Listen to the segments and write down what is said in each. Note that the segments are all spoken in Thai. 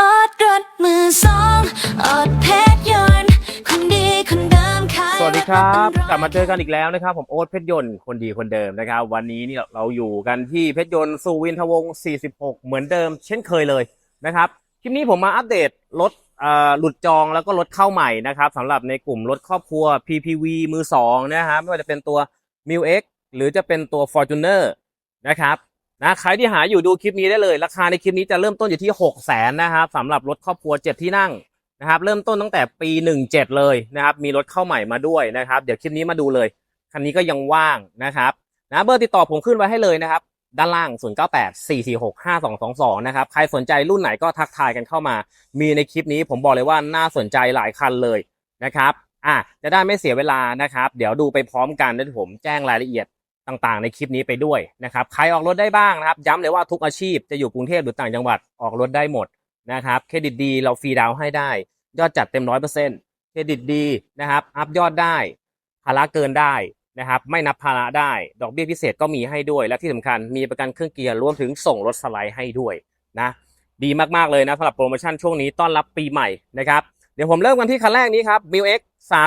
ออดรถมือสองออดเพชรยนต์คนดีคนเดิมขายสวัสดีครับถกลับมาเจอกันอีกแล้วนะครับ ผมโอ๊ตเพชรยนต์คนดีคนเดิมนะครับ วันนี้นี่เราอยู่กันที่เพชรยนต์สุวินทวงศ์46 เหมือนเดิม เช่นเคยเลยนะครับคลิปนี้ผมมาอัปเดตรถเอ่อหลุดจองแล้วก็รถเข้าใหม่นะครับสำหรับในกลุ่มรถครอบครัว PPV มือสองนะฮะไม่ว่าจะเป็นตัว m i l X หรือจะเป็นตัว Fortuner นะครับ นะใครที่หาอยู่ดูคลิปนี้ได้เลย ราคาในคลิปนี้จะเริ่มต้นอยู่ที่6 0 0 0 0นนะครับสำหรับรถครอบครัว7ที่นั่งนะครับ เริ่มต้นตั้งแต่ปี17เลยนะครับ มีรถเข้าใหม่มาด้วยนะครับ เดี๋ยวคลิปนี้มาดูเลยคันนี้ก็ยังว่างนะครับนะเบอร์ติดต่อผมขึ้นไว้ให้เลยนะครับ ด้านล่าง 098 446 5222 นะครับ ใครสนใจรุ่นไหนก็ทักทายกันเข้ามา มีในคลิปนี้ผมบอกเลยว่าน่าสนใจหลายคันเลยนะครับอะจะได้ไม่เสียเวลานะครับ เดี๋ยวดูไปพร้อมกันแล้วผมแจ้งรายละเอียด ต่างๆ ในคลิปนี้ไปด้วยนะครับ ใครออกรถได้บ้างนะครับ ย้ำเลยว่าทุกอาชีพจะอยู่กรุงเทพหรือต่างจังหวัดออกรถได้หมดนะครับ เครดิตดีเราฟรีดาวน์ให้ได้ ยอดจัดเต็มร้อยเปอร์เซ็นต์เครดิตดีนะครับ อัพยอดได้ภาระเกินได้นะครับ ไม่นับภาระได้ ดอกเบี้ยพิเศษก็มีให้ด้วย และที่สำคัญมีประกันเครื่องเกียร์รวมถึงส่งรถสไลด์ให้ด้วยนะดีมากๆเลยนะสำหรับโปรโมชั่นช่วงนี้ต้อนรับปีใหม่นะครับ เดี๋ยวผมเริ่มกันที่คันแรกนี้ครับ m i l X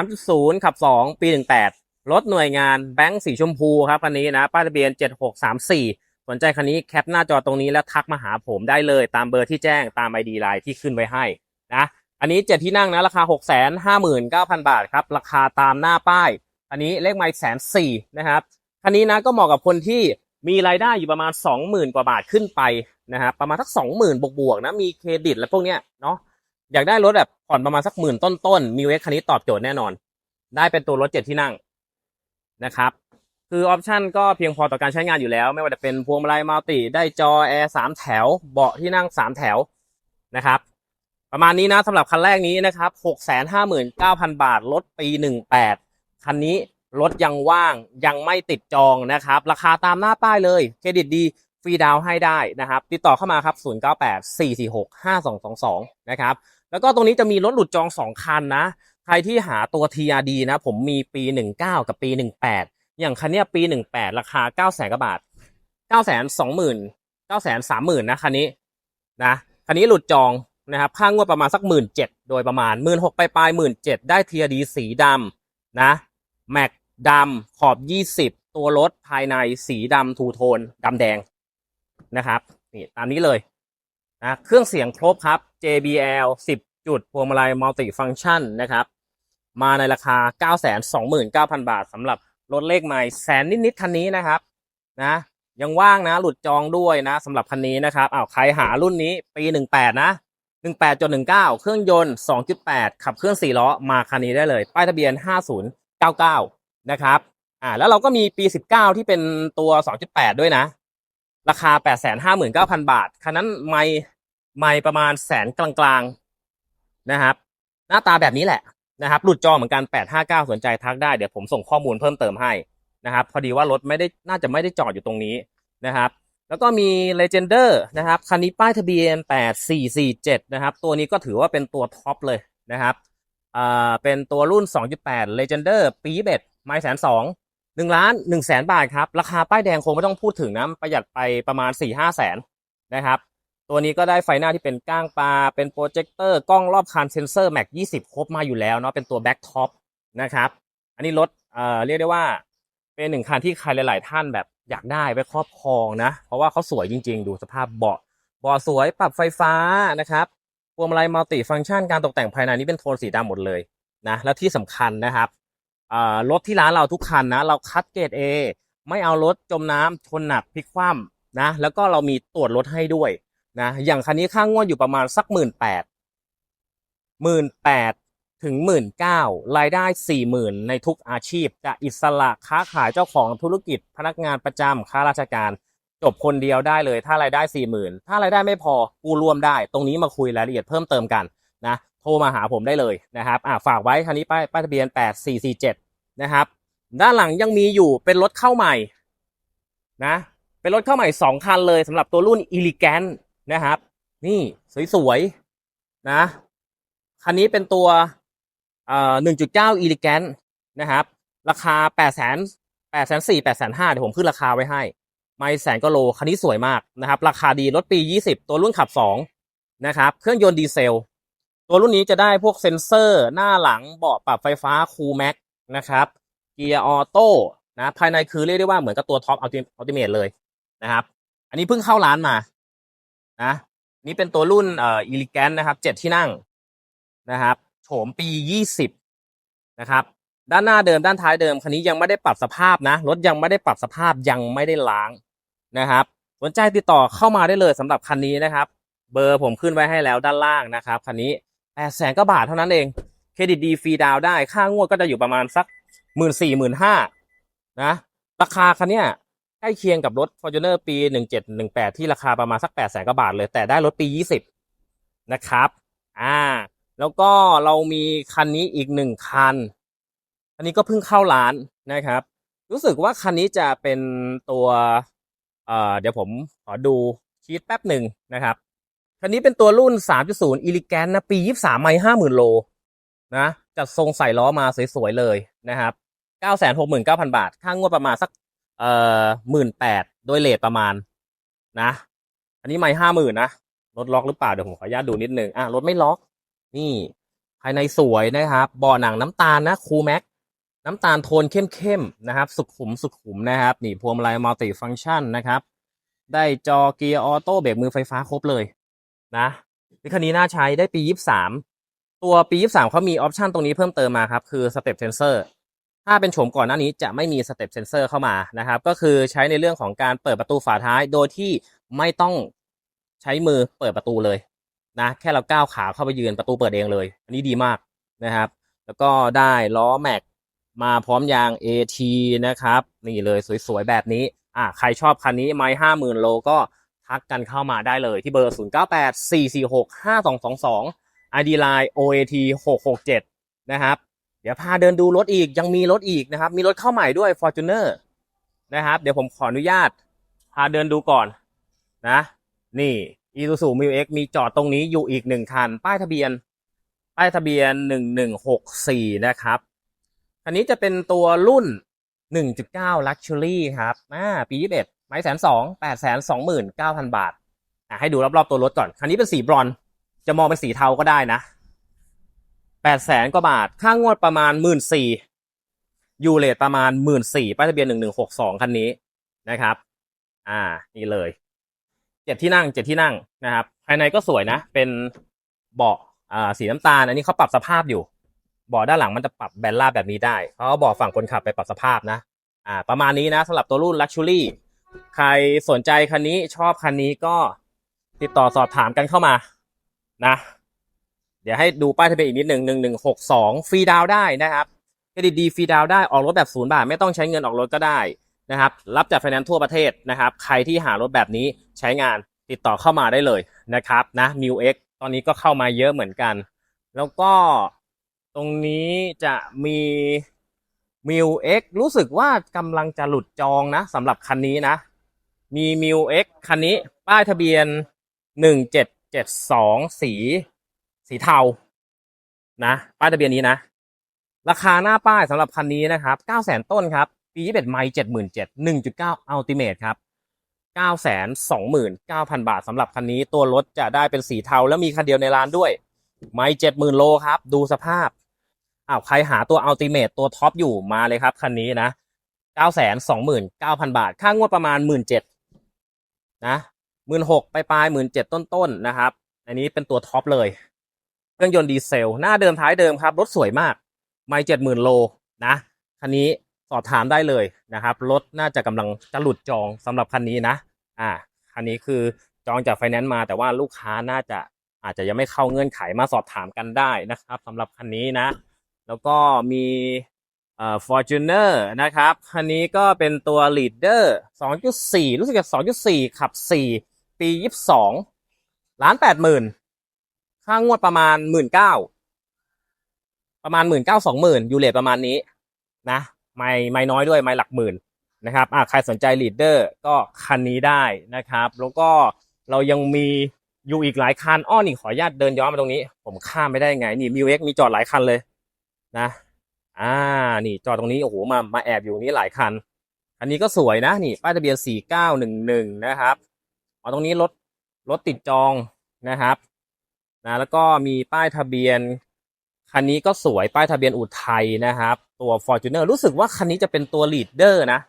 3.0 ขับ 2 ปี 18 รถหน่วยงานแบงค์สีชมพูครับคันนี้นะป้ายทะเบียน 7634 สนใจคันนี้แคปหน้าจอตรงนี้แล้วทักมาหาผมได้เลย ตามเบอร์ที่แจ้งตาม ID ไลน์ที่ขึ้นไว้ให้นะอันนี้เจ็ดที่นั่งนะราคา 6 5 9 0 0 0 บาทครับ ราคาตามหน้าป้าย อันนี้เลขไมล์แสนสี่นะครับคันนี้นะก็เหมาะกับคนที่มีรายได้อยู่ประมาณ 20,000 กว่าบาทขึ้นไปนะครับประมาณสัก 20,000 บวกๆนะมีเครดิตและพวกเนี้ยเนาะอยากได้รถแบบผ่อนประมาณสักหมื่นต้นๆมีเวคันนี้ตอบโจทย์แน่นอน ได้เป็นตัวรถเจ็ดที่นั่ง นะครับ คือออปชันก็เพียงพอต่อการใช้งานอยู่แล้ว ไม่ว่าจะเป็นพวงมาลัยมัลติได้จอแอร์สามแถว เบาะที่นั่งสามแถวนะครับ ประมาณนี้นะสำหรับคันแรกนี้นะครับหกแสนห้าหมื่นเก้าพันบาทรถปีหนึ่งแปดคันนี้รถยังว่างยังไม่ติดจองนะครับ ราคาตามหน้าป้ายเลยเครดิตดีฟรีดาวน์ให้ได้นะครับ ติดต่อเข้ามาครับ 0 9 8 4 4 6 5 2 2 2 นะครับ แล้วก็ตรงนี้จะมีรถหลุดจอง 2 คันนะ ครที่หาตัว TRD นะ ผมมีปี 19 กับปี 18 อย่างคันเนี้ยปี 18 ราคา 9 0 0 0 0กว่าบาท 9 2 0 0 0 0 9 3 0 0 0 0นะคันนี้นะคันนี้หลุดจองนะครับค่างวดประมาณสักหมื่นเจ็ดโดยประมาณหมื่นหกไปปลายหมื่นเจ็ดได้ TRD สีดำนะแม็กดำขอบ 20 ตัวรถภายในสีดำทูโทนดำแดงนะครับนี่ตามนี้เลยนะเครื่องเสียงครบครับ JBL 10 จุดพวงมาลัยมัลติฟัง c t ชันนะครับ มาในราคา 929,000 บาทสำหรับรถเลขใหม่แสนนิดๆคันนี้นะครับนะยังว่างนะหลุดจองด้วยนะสำหรับคันนี้นะครับอ้าวใครหารุ่นนี้ปี 18 นะ18.19 เครื่องยนต์ 2.8 ขับเคลื่อน4ล้อมาคันนี้ได้เลย ป้ายทะเบียน 5099 นะครับอ่าแล้วเราก็มีปี 19 ที่เป็นตัว 2.8 ด้วยนะ ราคา 859,000 บาท คันนั้นไม่ไม่ประมาณแสนกลางๆนะครับ หน้าตาแบบนี้แหละ นะครับหลุดจอเหมือนกัน 859 สนใจทักได้เดี๋ยวผมส่งข้อมูลเพิ่มเติมให้นะครับพอดีว่ารถไม่ได้น่าจะไม่ได้จอดอยู่ตรงนี้นะครับแล้วก็มี Legender นะครับคันนี้ป้ายทะเบียน 8447 นะครับตัวนี้ก็ถือว่าเป็นตัวท็อปเลยนะครับอ่าเป็นตัวรุ่น 2.8 Legender ปีเบ็ดไม้แสนสองหนึ่งล้านหนึ่งแสนบาทครับ ราคาป้ายแดงคงไม่ต้องพูดถึงนะประหยัดไปประมาณ4-5แสนนะครับ ตัวนี้ก็ได้ไฟหน้าที่เป็นก้างปลา เป็นโปรเจคเตอร์กล้องรอบคันเซนเซอร์แม็ก20 ครบมาอยู่แล้วเนาะเป็นตัวแบ็ k ท็อปนะครับ อันนี้รถเอ่อเรียกได้ว่า เป็นหนึ่งคันที่ใครหลาย ๆ ท่านแบบอยากได้ไปครอบครองนะ เพราะว่าเขาสวยจริง ๆ ดูสภาพเบาะเบาะสวยปรับไฟฟ้านะครับพวงมาลัยมัลติฟังก์ชันการตกแต่งภายในนี้เป็นโทนสีดำหมดเลยนะแล้วที่สำคัญนะครับรถที่ร้านเราทุกคันนะ เราคัดเกรด A ไม่เอารถจมน้ำชนหนักพลิกคว่ำนะแล้วก็เรามีตรวจรถให้ด้วย นะอย่างคันนี้ค่างวดอยู่ประมาณสักหมื่นแปดหมื่นแปดถึงหมื่นเก้ารายได้สี่หมื่นในทุกอาชีพ จะอิสระค้าขายเจ้าของธุรกิจ พนักงานประจำข้าราชการ จบคนเดียวได้เลย ถ้ารายได้สี่หมื่นถ้ารายได้ไม่พอกู้รวมได้ ตรงนี้มาคุยรายละเอียดเพิ่มเติมกันนะโทรมาหาผมได้เลยนะครับอ่าฝากไว้คันนี้ป้ายป้ายทะเบียนแปดสี่สี่เจ็ดนะครับ ด้านหลังยังมีอยู่เป็นรถเข้าใหม่นะเป็นรถเข้าใหม่สองคันเลยสำหรับตัวรุ่น e l e g a n t นะครับ นี่สวยๆนะ คันนี้เป็นตัวเอ่อ1.9 e l e g a n t นะครับ ราคา8แสน8แสน4 8แสน5เดี๋ยวผมขึ้นราคาไว้ให้ ไม่แสนก็โล คันนี้สวยมากนะครับ ราคาดีรถปี20ตัวรุ่นขับสองนะครับ เครื่องยนต์ดีเซล ตัวรุ่นนี้จะได้พวกเซ็นเซอร์หน้าหลังเบาะปรับไฟฟ้าคูลแม็กนะครับ เกียร์ออโต้นะ ภายในคือเรียกได้ว่าเหมือนกับตัวท็อปอัลติเมทเลยนะครับ อันนี้เพิ่งเข้าร้านมา นะนี่เป็นตัวรุ่นเอ่ออีลิแกนนะครับเจ็ดที่นั่งนะครับ โฉมปียี่สิบนะครับ ด้านหน้าเดิมด้านท้ายเดิมคันนี้ยังไม่ได้ปรับสภาพนะรถยังไม่ได้ปรับสภาพยังไม่ได้ล้างนะครับสนใจติดต่อเข้ามาได้เลยสำหรับคันนี้นะครับ เบอร์ผมขึ้นไว้ให้แล้วด้านล่างนะครับคันนี้แปดแสนก็บาทเท่านั้นเองเครดิตดีฟรีดาวได้ค่างวดก็จะอยู่ประมาณสักหมื่นสี่หมื่นห้านะราคาคันเนี้ย ใกล้เคียงกับรถ Fortuner ปี 1718 ที่ราคาประมาณสัก8แสนกว่าบาทเลย แต่ได้รถปี 20 นะครับ อ่า แล้วก็เรามีคันนี้อีกหนึ่งคัน อันนี้ก็เพิ่งเข้าร้านนะครับ รู้สึกว่าคันนี้จะเป็นตัว เอ่อ เดี๋ยวผมขอดูชีตแป๊บหนึ่งนะครับ คันนี้เป็นตัวรุ่น 3.0 e l e g a n t นะ ปี 23 ไม่50,000 โล นะ จัดทรงใส่ล้อมาสวยๆเลยนะครับ969,000 บาท ค่างวดประมาณสัก เอ่อหมื่นแปดโดยเลทประมาณนะ อันนี้ไม่ห้าหมื่นนะรถล็อกหรือเปล่าเดี๋ยวผมขออนุญาตดูนิดนึงอะรถไม่ล็อก นี่ภายในสวยนะครับบาะหนังน้ำตาลนะคูแม็กน้ำตาลโทนเข้มๆนะครับ สุขุมสุขุมนะครับ นี่พวงมาลัยมัลติฟัง c t ชันนะครับ ได้จอเกียร์ออโต้เบรกมือไฟฟ้าครบเลยนะนี่คันนี้น่าใช้ได้ปี 23 ตัวปี 23เขามีออปชันตรงนี้เพิ่มเติมมาครับ คือ Step Sensor ถ้าเป็นโฉมก่อนหน้านี้จะไม่มี Step Sensor เข้ามานะครับ ก็คือใช้ในเรื่องของการเปิดประตูฝาท้ายโดยที่ไม่ต้องใช้มือเปิดประตูเลยนะแค่เราก้าวขาเข้าไปยืนประตูเปิดเองเลย อันนี้ดีมากนะครับ แล้วก็ได้ล้อแม็กมาพร้อมยาง AT นะครับ นี่เลยสวยๆ แบบนี้อะใครชอบคันนี้ไม้ห้าหมื่นโลก็ทักกันเข้ามาได้เลยที่เบอร์ 0 9 8 4 4 6 5 2 2 2 ID Line OAT 667นะครับ เดี๋ยวพาเดินดูรถอีกยังมีรถอีกนะครับ มีรถเข้าใหม่ด้วย Fortuner นะครับ เดี๋ยวผมขออนุญาต พาเดินดูก่อนนะ นี่ Isuzu m i x มีจอดตรงนี้อยู่อีกหนึ่งคัน ป้ายทะเบียน ป้ายทะเบียน 1164 นะครับคันนี้จะเป็นตัวรุ่น 1.9 Luxury ครับอ่าปี 21 ไม้แสนสองแปดแสนสองหมื่นเก้าพันบาท อะให้ดูรอบๆตัวรถก่อน คันนี้เป็นสีบรอน จะมองเป็นสีเทาก็ได้นะ แปดแสนกว่าบาท ค่างวดประมาณหมื่นสี่ยูเลตประมาณหมื่นสี่ป้ายทะเบียนหนึ่งหนึ่งหกสองคันนี้นะครับ อ่า นี่เลยเจ็ดที่นั่งเจ็ดที่นั่งนะครับ ภายในก็สวยนะ เป็นเบาะอ่าสีน้ำตาล อันนี้เขาปรับสภาพอยู่ เบาะด้านหลังมันจะปรับแบนราบแบบนี้ได้เขาก็บอกฝั่งคนขับไปปรับสภาพนะ อ่า ประมาณนี้นะสำหรับตัวรุ่น Luxury ใครสนใจคันนี้ชอบคันนี้ก็ติดต่อสอบถามกันเข้ามานะ ดี๋ยวให้ดูป้ายทะเบียนอีกนิดหนึ่งหนึ่งหนึ่งหกสองฟรีดาวได้นะครับเครดิตดีฟรีดาวได้ออกรถแบบศูนย์บาทไม่ต้องใช้เงินออกรถก็ได้นะครับ รับจากไฟแนนซ์ทั่วประเทศนะครับ ใครที่หารถแบบนี้ใช้งานติดต่อเข้ามาได้เลยนะครับนะ m ิวเอ็กตอนนี้ก็เข้ามาเยอะเหมือนกัน แล้วก็ตรงนี้จะมีมิวเอ็กรู้สึกว่ากำลังจะหลุดจองนะสำหรับคันนี้นะ มีมิวเอ็กคันนี้ป้ายทะเบียนหนึ่งเจ็ดเจ็ดสองสี สีเทา นะป้ายทะเบียนนี้นะ ราคาหน้าป้ายสำหรับคันนี้นะครับเก้าแสนต้นครับ ปียี่สิบเอ็ดไมล์เจ็ดหมื่นเจ็ดหนึ่งจุดเก้าอัลติเมทครับเก้าแสนสองหมื่นเก้าพันบาทสำหรับคันนี้ตัวรถจะได้เป็นสีเทา แล้วมีคันเดียวในร้านด้วย ไมล์เจ็ดหมื่นโลครับ ดูสภาพอ้าวใครหาตัวอัลติเม e ตัวท็อปอยู่มาเลยครับคันนี้นะเก้าแสนสองหมื่นเก้าพันบาท ค่างวดประมาณหมื่นเจ็ดนะหมื่นหกไปปลายหมื่นเจ็ดต้นๆนะครับ อันนี้เป็นตัวท็อปเลย เครื่องยนต์ดีเซล หน้าเดิมท้ายเดิมครับ รถสวยมาก ไม่เจ็ดหมื่นโลนะคันนี้สอบถามได้เลยนะครับ รถน่าจะกำลังจะหลุดจองสำหรับคันนี้นะ อ่า คันนี้คือจองจากไฟแนนซ์มาแต่ว่าลูกค้าน่าจะอาจจะยังไม่เข้าเงื่อนไขมาสอบถามกันได้นะครับสำหรับคันนี้นะ แล้วก็มีเอ่อ Fortuner นะครับ คันนี้ก็เป็นตัว Leader 2.4รู้สึกจะ2.4ขับ4ปี22ล้าน80,000 ค่างวดประมาณ19,000ประมาณ19 20,000ยูเลทประมาณนี้นะไม่ไม่น้อยด้วยไม่หลักหมื่นนะครับอะใครสนใจ Leader ก็คันนี้ได้นะครับ แล้วก็เรายังมีอยู่อีกหลายคันอ้อนี่ขออนุญาตเดินย้อนมาตรงนี้ ผมข้ามไม่ได้ไง นี่มิวเอ็กมีจอดหลายคันเลยนะ อ่า นี่จอดตรงนี้โอ้โหมามาแอบอยู่นี้หลายคัน อันนี้ก็สวยนะนี่ป้ายทะเบียน4911นะครับเอาตรงนี้รถรถติดจองนะครับ นะแล้วก็มีป้ายทะเบียน คันนี้ก็สวยป้ายทะเบียนอุทัยนะครับ ตัว Fortuner รู้สึกว่าคันนี้จะเป็นตัว leader นะ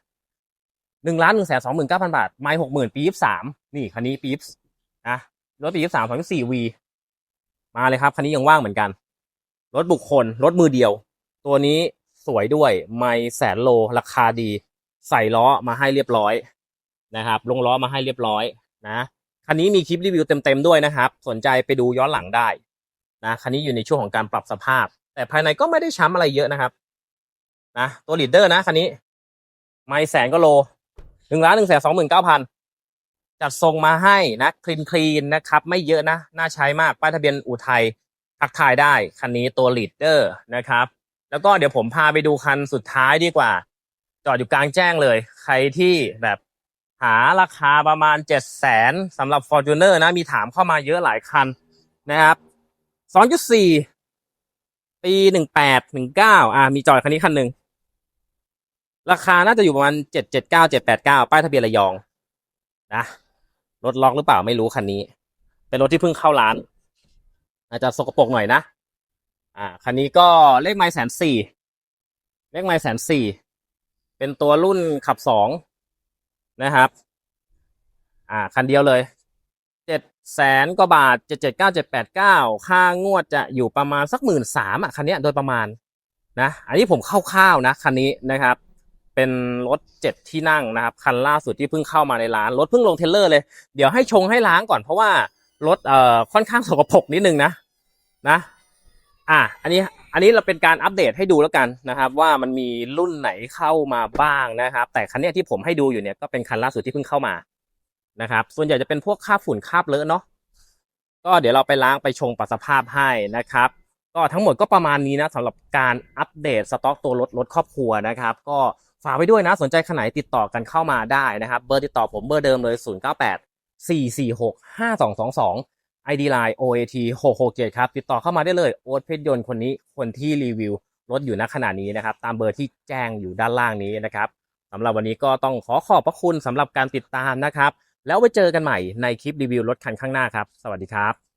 หนึ่งล้านหนึ่งแสนสองหมื่นเก้าพันบาท ไม่หกหมื่นปียี่สามนี่คันนี้ปียี่นะรถปียี่สามสองสี่วีมาเลยครับคันนี้ยังว่างเหมือนกัน รถบุคคล รถมือเดียว ตัวนี้สวยด้วย ไม่แสนโลราคาดี ใส่ล้อมาให้เรียบร้อยนะครับ ลงล้อมาให้เรียบร้อยนะ คันนี้มีคลิปรีวิวเต็มๆด้วยนะครับ สนใจไปดูย้อนหลังได้นะคันนี้อยู่ในช่วงของการปรับสภาพ แต่ภายในก็ไม่ได้ช้ำอะไรเยอะนะครับนะตัวลีดเดอร์นะคันนี้ ไม่แสนก็โลหนึ่งล้านหนึ่งแสนสองหมื่นเก้าพันจัดทรงมาให้นะคลีนคลีนนะครับ ไม่เยอะนะ น่าใช้มากป้ายทะเบียนอุทัยทักทายได้คันนี้ตัวลีดเดอร์นะครับ แล้วก็เดี๋ยวผมพาไปดูคันสุดท้ายดีกว่า จอดอยู่กลางแจ้งเลย ใครที่แบบ หาราคาประมาณเจ็ดแสนสำหรับ f o r t u n e r นะ มีถามเข้ามาเยอะหลายคันนะครับสองจุดสี่ปีหนึ่งแปดหนึ่งเก้าอ่า มีจอยคันนี้คันหนึ่ง ราคาน่าจะอยู่ประมาณเจ็ดเจ็ดเก้าเจ็ดแปดเก้าป้ายทะเบียนระยองนะรถล็อกหรือเปล่าไม่รู้คันนี้ เป็นรถที่เพิ่งเข้าร้าน อาจจะสกปรกหน่อยนะ อ่า คันนี้ก็เลขไม้แสนสี่เลขไม้แสนสี่เป็นตัวรุ่นขับสอง นะครับ อ่า คันเดียวเลยเจ็ดแสนกว่าบาทเจ็ดเจ็ดเก้าเจ็ดแปดเก้าค่างวดจะอยู่ประมาณสักหมื่นสามอะคันนี้โดยประมาณนะ อันนี้ผมคร่าวๆนะคันนี้นะครับ เป็นรถเจ็ดที่นั่งนะครับ คันล่าสุดที่เพิ่งเข้ามาในร้าน รถเพิ่งลงเทเลอร์เลย เดี๋ยวให้ชงให้ล้างก่อนเพราะว่ารถเอ่อค่อนข้างสกปรกนิดนึงนะนะ อะอันนี้อันนี้เราเป็นการอัปเดตให้ดูแล้วกันนะครับ ว่ามันมีรุ่นไหนเข้ามาบ้างนะครับ แต่คันนี้ที่ผมให้ดูอยู่เนี่ยก็เป็นคันล่าสุดที่เพิ่งเข้ามานะครับ ส่วนใหญ่จะเป็นพวกคาบฝุ่นคาบเลอะเนาะก็เดี๋ยวเราไปล้างไปชงปรับสภาพให้นะครับ ก็ทั้งหมดก็ประมาณนี้นะสำหรับการอัปเดตสต็อกตัวรถรถครอบครัวนะครับ ก็ฝากไว้ด้วยนะสนใจขนาดไหนติดต่อกันเข้ามาได้นะครับ เบอร์ติดต่อผมเบอร์เดิมเลย 098 446 5222 ID Line OAT 667ครับ ติดต่อเข้ามาได้เลย โอ๊ตเพชรยนต์คนนี้คนที่รีวิวรถอยู่ณขณะนี้นะครับ ตามเบอร์ที่แจ้งอยู่ด้านล่างนี้นะครับสำหรับวันนี้ก็ต้องขอขอบพระคุณสำหรับการติดตามนะครับ แล้วไว้เจอกันใหม่ในคลิปรีวิวรถคันข้างหน้าครับ สวัสดีครับ